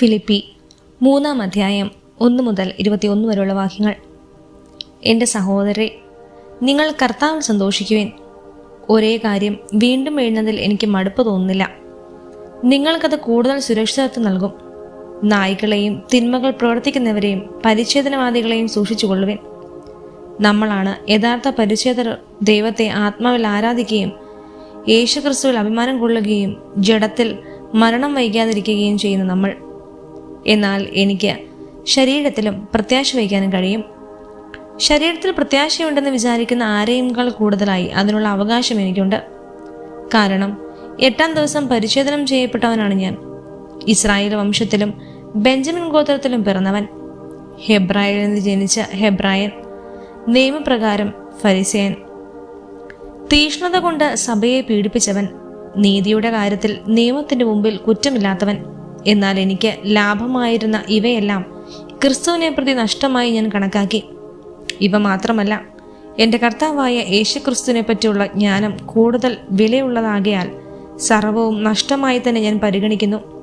Philippi മൂന്നാം അധ്യായം ഒന്ന് മുതൽ ഇരുപത്തിയൊന്ന് വരെയുള്ള വാക്യങ്ങൾ. എന്റെ സഹോദരെ നിങ്ങൾ കർത്താവിൽ സന്തോഷിക്കുവേൻ. ഒരേ കാര്യം വീണ്ടും എഴുന്നതിൽ എനിക്ക് മടുപ്പ് തോന്നുന്നില്ല. നിങ്ങൾക്കത് കൂടുതൽ സുരക്ഷിതത്വം നൽകും. നായ്ക്കളെയും തിന്മകൾ പ്രവർത്തിക്കുന്നവരെയും പരിച്ഛേദനവാദികളെയും സൂക്ഷിച്ചുകൊള്ളുവിൻ. നമ്മളാണ് യഥാർത്ഥ പരിച്ഛേദർ ദൈവത്തെ ആത്മാവിൽ ആരാധിക്കുകയും യേശുക്രിസ്തുവിൽ അഭിമാനം കൊള്ളുകയും ജഡത്തിൽ മരണം വൈകാതിരിക്കുകയും ചെയ്യുന്ന നമ്മൾ. എന്നാൽ എനിക്ക് ശരീരത്തിലും പ്രത്യാശ വയ്ക്കാനും കഴിയും. ശരീരത്തിൽ പ്രത്യാശയുണ്ടെന്ന് വിചാരിക്കുന്ന ആരെയുംകാൾ കൂടുതലായി അതിനുള്ള അവകാശം എനിക്കുണ്ട്. കാരണം എട്ടാം ദിവസം പരിച്ഛേദനം ചെയ്യപ്പെട്ടവനാണ് ഞാൻ. Israel വംശത്തിലും Benjamin ഗോത്രത്തിലും പിറന്നവൻ. ഹെബ്രായിൽ നിന്ന് ജനിച്ച ഹെബ്രായൻ. നിയമപ്രകാരം ഫരിസേൻ തീഷ്ണത കൊണ്ട് സഭയെ പീഡിപ്പിച്ചവൻ. നീതിയുടെ കാര്യത്തിൽ നിയമത്തിന്റെ മുമ്പിൽ കുറ്റമില്ലാത്തവൻ. എന്നാൽ എനിക്ക് ലാഭമായിരുന്ന ഇവയെല്ലാം ക്രിസ്തുവിനെ പ്രതി നഷ്ടമായി ഞാൻ കണക്കാക്കി. ഇവ മാത്രമല്ല എന്റെ കർത്താവായ യേശുക്രിസ്തുവിനെ പറ്റിയുള്ള ജ്ഞാനം കൂടുതൽ വിലയുള്ളതാകയാൽ സർവവും നഷ്ടമായി തന്നെ ഞാൻ പരിഗണിക്കുന്നു.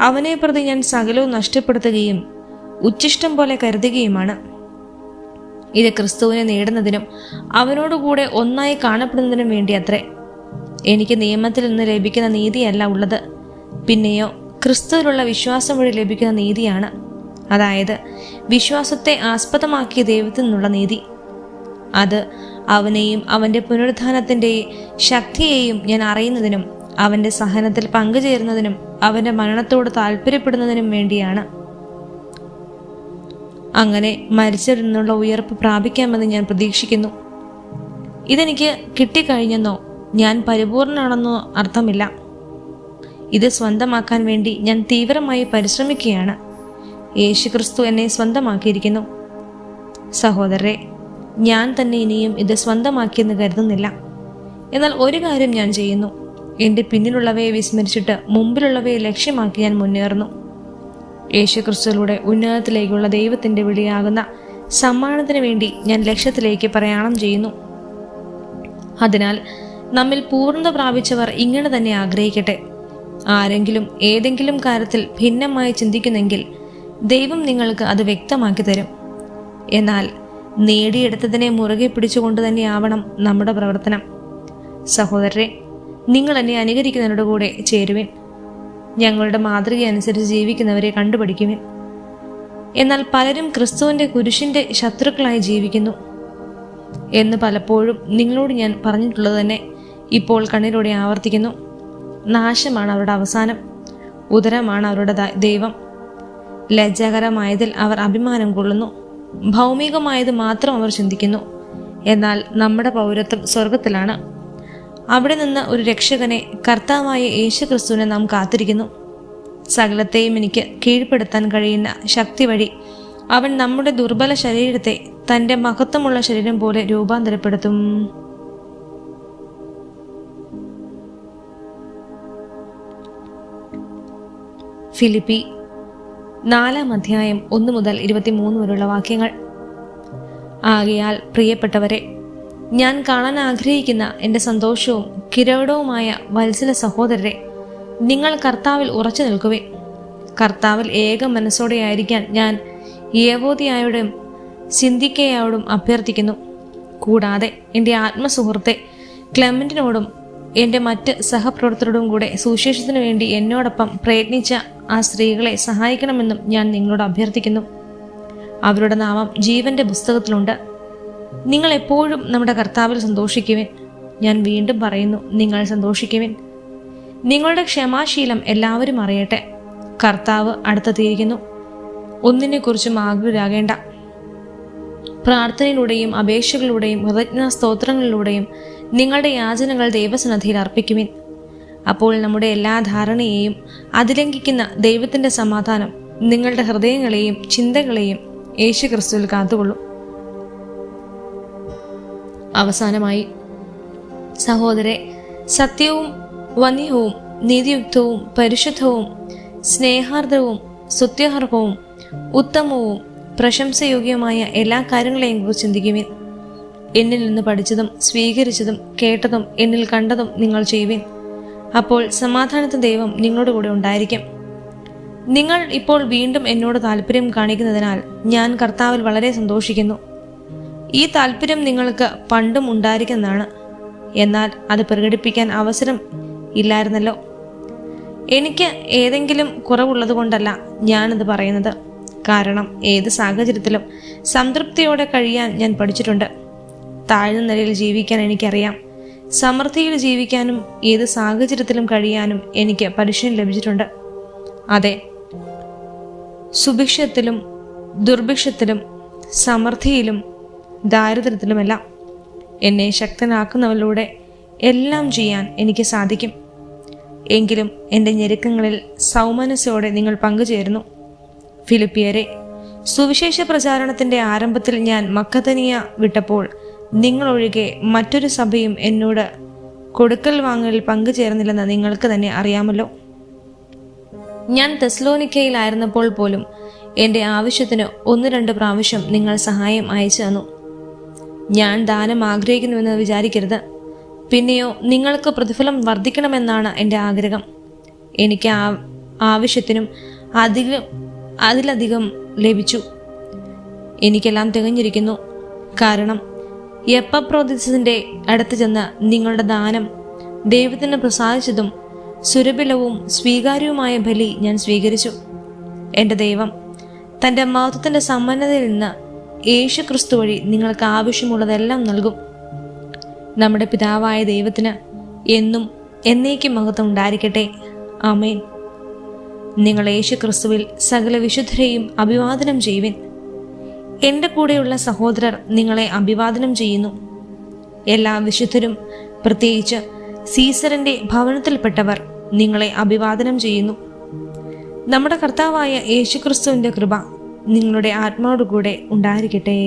അവനെ പ്രതി ഞാൻ സകലവും നഷ്ടപ്പെടുത്തുകയും ഉച്ഛിഷ്ടം പോലെ കരുതുകയുമാണ്. ഇത് ക്രിസ്തുവിനെ നേടുന്നതിനും അവനോടുകൂടെ ഒന്നായി കാണപ്പെടുന്നതിനും വേണ്ടി അത്രേ എനിക്ക് നിയമത്തിൽ നിന്ന് ലഭിക്കുന്ന നീതിയല്ല ഉള്ളത്. പിന്നെയോ ക്രിസ്തുവിലുള്ള വിശ്വാസം വഴി ലഭിക്കുന്ന നീതിയാണ്. അതായത് വിശ്വാസത്തെ ആസ്പദമാക്കിയ ദൈവത്തിൽ നിന്നുള്ള നീതി. അത് അവനെയും അവന്റെ പുനരുത്ഥാനത്തിന്റെ ശക്തിയെയും ഞാൻ അറിയുന്നതിനും അവന്റെ സഹനത്തിൽ പങ്കുചേരുന്നതിനും അവന്റെ മരണത്തോട് താല്പര്യപ്പെടുന്നതിനും വേണ്ടിയാണ്. അങ്ങനെ മരിച്ചവരിൽ നിന്നുള്ള ഉയർപ്പ് പ്രാപിക്കാമെന്ന് ഞാൻ പ്രതീക്ഷിക്കുന്നു. ഇതെനിക്ക് കിട്ടിക്കഴിഞ്ഞെന്നോ? ഞാൻ പരിപൂർണനാണെന്നോ അർത്ഥമില്ല. ഇത് സ്വന്തമാക്കാൻ വേണ്ടി ഞാൻ തീവ്രമായി പരിശ്രമിക്കുകയാണ്. യേശുക്രിസ്തു എന്നെ സ്വന്തമാക്കിയിരിക്കുന്നു. സഹോദരരെ ഞാൻ തന്നെ ഇനിയും ഇത് സ്വന്തമാക്കിയെന്ന് കരുതുന്നില്ല. എന്നാൽ ഒരു കാര്യം ഞാൻ ചെയ്യുന്നു. എന്റെ പിന്നിലുള്ളവയെ വിസ്മരിച്ചിട്ട് മുമ്പിലുള്ളവയെ ലക്ഷ്യമാക്കി ഞാൻ മുന്നേറുന്നു. യേശുക്രിസ്തുവിലൂടെ ഉന്നതത്തിലേക്കുള്ള ദൈവത്തിന്റെ വിളിയാകുന്ന സമ്മാനത്തിന് വേണ്ടി ഞാൻ ലക്ഷ്യത്തിലേക്ക് പ്രയാണം ചെയ്യുന്നു. അതിനാൽ നമ്മിൽ പൂർണത പ്രാപിച്ചവർ ഇങ്ങനെ തന്നെ ആഗ്രഹിക്കട്ടെ. ആരെങ്കിലും ഏതെങ്കിലും കാര്യത്തിൽ ഭിന്നമായി ചിന്തിക്കുന്നെങ്കിൽ ദൈവം നിങ്ങൾക്ക് അത് വ്യക്തമാക്കി തരും. എന്നാൽ നേടിയെടുത്തതിനെ മുറുകെ പിടിച്ചുകൊണ്ട് തന്നെയാവണം നമ്മുടെ പ്രവർത്തനം. സഹോദരരെ നിങ്ങൾ എന്നെ അനുകരിക്കുന്നവരുടെ കൂടെ ചേരുവിൻ. ഞങ്ങളുടെ മാതൃക അനുസരിച്ച് ജീവിക്കുന്നവരെ കണ്ടുപിടിക്കുവിൻ എന്നാൽ പലരും ക്രിസ്തുവിന്റെ കുരിശിന്റെ ശത്രുക്കളായി ജീവിക്കുന്നു എന്ന് പലപ്പോഴും നിങ്ങളോട് ഞാൻ പറഞ്ഞിട്ടുള്ളത് തന്നെ ഇപ്പോൾ കണ്ണിലൂടെ ആവർത്തിക്കുന്നു. നാശമാണ് അവരുടെ അവസാനം. ഉദരമാണ് അവരുടെ ദൈവം. ലജ്ജാകരമായതിൽ അവർ അഭിമാനം കൊള്ളുന്നു. ഭൗമികമായത് മാത്രം അവർ ചിന്തിക്കുന്നു. എന്നാൽ നമ്മുടെ പൗരത്വം സ്വർഗത്തിലാണ് അവിടെ നിന്ന് ഒരു രക്ഷകനെ കർത്താവായ യേശു ക്രിസ്തുവിനെ നാം കാത്തിരിക്കുന്നു. സകലത്തെയും എനിക്ക് കീഴ്പ്പെടുത്താൻ കഴിയുന്ന ശക്തി വഴി അവൻ നമ്മുടെ ദുർബല ശരീരത്തെ തന്റെ മഹത്വമുള്ള ശരീരം പോലെ രൂപാന്തരപ്പെടുത്തും. ഫിലിപ്പി നാലാം അധ്യായം ഒന്ന് മുതൽ ഇരുപത്തിമൂന്ന് വരെയുള്ള വാക്യങ്ങൾ. ആകയാൽ പ്രിയപ്പെട്ടവരെ ഞാൻ കാണാൻ ആഗ്രഹിക്കുന്ന എന്റെ സന്തോഷവും കിരീടവുമായ വത്സല സഹോദരരെ നിങ്ങൾ കർത്താവിൽ ഉറച്ചു നിൽക്കുവേ കർത്താവിൽ ഏക മനസ്സോടെയായിരിക്കാൻ ഞാൻ യേവോദിയായോടും സിന്ധിക്കയോടും അഭ്യർത്ഥിക്കുന്നു. കൂടാതെ എന്റെ ആത്മസുഹൃത്തെ ക്ലെമന്റിനോടും എന്റെ മറ്റ് സഹപ്രവർത്തകരോടും കൂടെ സുശേഷത്തിനു വേണ്ടി എന്നോടൊപ്പം പ്രയത്നിച്ച ആ സ്ത്രീകളെ സഹായിക്കണമെന്നും ഞാൻ നിങ്ങളോട് അഭ്യർത്ഥിക്കുന്നു. അവരുടെ നാമം ജീവന്റെ പുസ്തകത്തിലുണ്ട്. നിങ്ങൾ എപ്പോഴും നമ്മുടെ കർത്താവിൽ സന്തോഷിക്കുവിൻ. ഞാൻ വീണ്ടും പറയുന്നു നിങ്ങൾ സന്തോഷിക്കുവിൻ. നിങ്ങളുടെ ക്ഷമാശീലം എല്ലാവരും അറിയട്ടെ. കർത്താവ് അടുത്തെത്തിയിരിക്കുന്നു. ഒന്നിനെക്കുറിച്ചും ആകുലരാകേണ്ട. പ്രാർത്ഥനയിലൂടെയും അപേക്ഷകളിലൂടെയും കൃതജ്ഞ സ്തോത്രങ്ങളിലൂടെയും നിങ്ങളുടെ യാചനകൾ ദൈവസന്നദ്ധിയിൽ അർപ്പിക്കുവിൻ. അപ്പോൾ നമ്മുടെ എല്ലാ ധാരണയെയും അതിലംഘിക്കുന്ന ദൈവത്തിന്റെ സമാധാനം നിങ്ങളുടെ ഹൃദയങ്ങളെയും ചിന്തകളെയും യേശു ക്രിസ്തുവിൽ കാത്തുകൊള്ളും. അവസാനമായി സഹോദരെ സത്യവും വന്യവും നീതിയുക്തവും പരിശുദ്ധവും സ്നേഹാർദ്രവും സ്തുത്യർഹവും ഉത്തമവും പ്രശംസയോഗ്യമായ എല്ലാ കാര്യങ്ങളെയും കുറിച്ച് ചിന്തിക്കുവിൻ. എന്നിൽ നിന്ന് പഠിച്ചതും സ്വീകരിച്ചതും കേട്ടതും എന്നിൽ കണ്ടതും നിങ്ങൾ ചെയ്യുവിൻ. അപ്പോൾ സമാധാനത്തിന് ദൈവം നിങ്ങളുടെ കൂടെ ഉണ്ടായിരിക്കും. നിങ്ങൾ ഇപ്പോൾ വീണ്ടും എന്നോട് താല്പര്യം കാണിക്കുന്നതിനാൽ ഞാൻ കർത്താവിൽ വളരെ സന്തോഷിക്കുന്നു. ഈ താല്പര്യം നിങ്ങൾക്ക് പണ്ടും ഉണ്ടായിരിക്കുന്നതാണ്. എന്നാൽ അത് പ്രകടിപ്പിക്കാൻ അവസരം ഇല്ലായിരുന്നല്ലോ. എനിക്ക് ഏതെങ്കിലും കുറവുള്ളതുകൊണ്ടല്ല ഞാനത് പറയുന്നത്. കാരണം ഏത് സാഹചര്യത്തിലും സംതൃപ്തിയോടെ കഴിയാൻ ഞാൻ പഠിച്ചിട്ടുണ്ട്. താഴ്ന്ന നിലയിൽ ജീവിക്കാൻ എനിക്കറിയാം. സമൃദ്ധിയിൽ ജീവിക്കാനും ഏത് സാഹചര്യത്തിലും കഴിയാനും എനിക്ക് പരിശീലനം ലഭിച്ചിട്ടുണ്ട്. അതെ സുഭിക്ഷത്തിലും ദുർഭിക്ഷത്തിലും സമൃദ്ധിയിലും ദാരിദ്ര്യത്തിലുമെല്ലാം എന്നെ ശക്തനാക്കുന്നവരിലൂടെ എല്ലാം ചെയ്യാൻ എനിക്ക് സാധിക്കും. എങ്കിലും എന്റെ ഞെരുക്കങ്ങളിൽ സൗമനസ്സോടെ നിങ്ങൾ പങ്കുചേരുന്നു. ഫിലിപ്പിയരെ സുവിശേഷ പ്രചാരണത്തിന്റെ ആരംഭത്തിൽ ഞാൻ മക്കതനിയ വിട്ടപ്പോൾ നിങ്ങളൊഴികെ മറ്റൊരു സഭയും എന്നോട് കൊടുക്കൽ വാങ്ങലിൽ പങ്കുചേർന്നില്ലെന്ന് നിങ്ങൾക്ക് തന്നെ അറിയാമല്ലോ. ഞാൻ തെസ്ലോനിക്കയിലായിരുന്നപ്പോൾ പോലും എന്റെ ആവശ്യത്തിന് ഒന്ന് രണ്ട് പ്രാവശ്യം നിങ്ങൾ സഹായം അയച്ചു തന്നു. ഞാൻ ദാനം ആഗ്രഹിക്കുന്നുവെന്ന് വിചാരിക്കരുത്. പിന്നെയോ നിങ്ങൾക്ക് പ്രതിഫലം വർദ്ധിക്കണമെന്നാണ് എന്റെ ആഗ്രഹം. എനിക്ക് ആ ആവശ്യത്തിനും അധികം അതിലധികം ലഭിച്ചു. എനിക്കെല്ലാം തികഞ്ഞിരിക്കുന്നു. കാരണം എപ്പപ്രോദിസിന്റെ അടുത്ത് ചെന്ന് നിങ്ങളുടെ ദാനം ദൈവത്തിന് പ്രസാദിച്ചതും സുരഭിലവും സ്വീകാര്യവുമായ ബലി ഞാൻ സ്വീകരിച്ചു. എന്റെ ദൈവം തന്റെ മഹത്വത്തിന്റെ സമ്പന്നതയിൽ നിന്ന് യേശു ക്രിസ്തു വഴി നിങ്ങൾക്ക് ആവശ്യമുള്ളതെല്ലാം നൽകും. നമ്മുടെ പിതാവായ ദൈവത്തിന് എന്നും എന്നേക്കും മഹത്വം ഉണ്ടായിരിക്കട്ടെ. ആമേൻ. നിങ്ങൾ യേശു ക്രിസ്തുവിൽ സകല വിശുദ്ധരെയും അഭിവാദനം ചെയ്യുവിൻ. എന്റെ കൂടെയുള്ള സഹോദരർ നിങ്ങളെ അഭിവാദനം ചെയ്യുന്നു. എല്ലാ വിശുദ്ധരും പ്രത്യേകിച്ച് സീസറിന്റെ ഭവനത്തിൽപ്പെട്ടവർ നിങ്ങളെ അഭിവാദനം ചെയ്യുന്നു. നമ്മുടെ കർത്താവായ യേശുക്രിസ്തുവിന്റെ കൃപ നിങ്ങളുടെ ആത്മാവോടുകൂടെ ഉണ്ടായിരിക്കട്ടെ.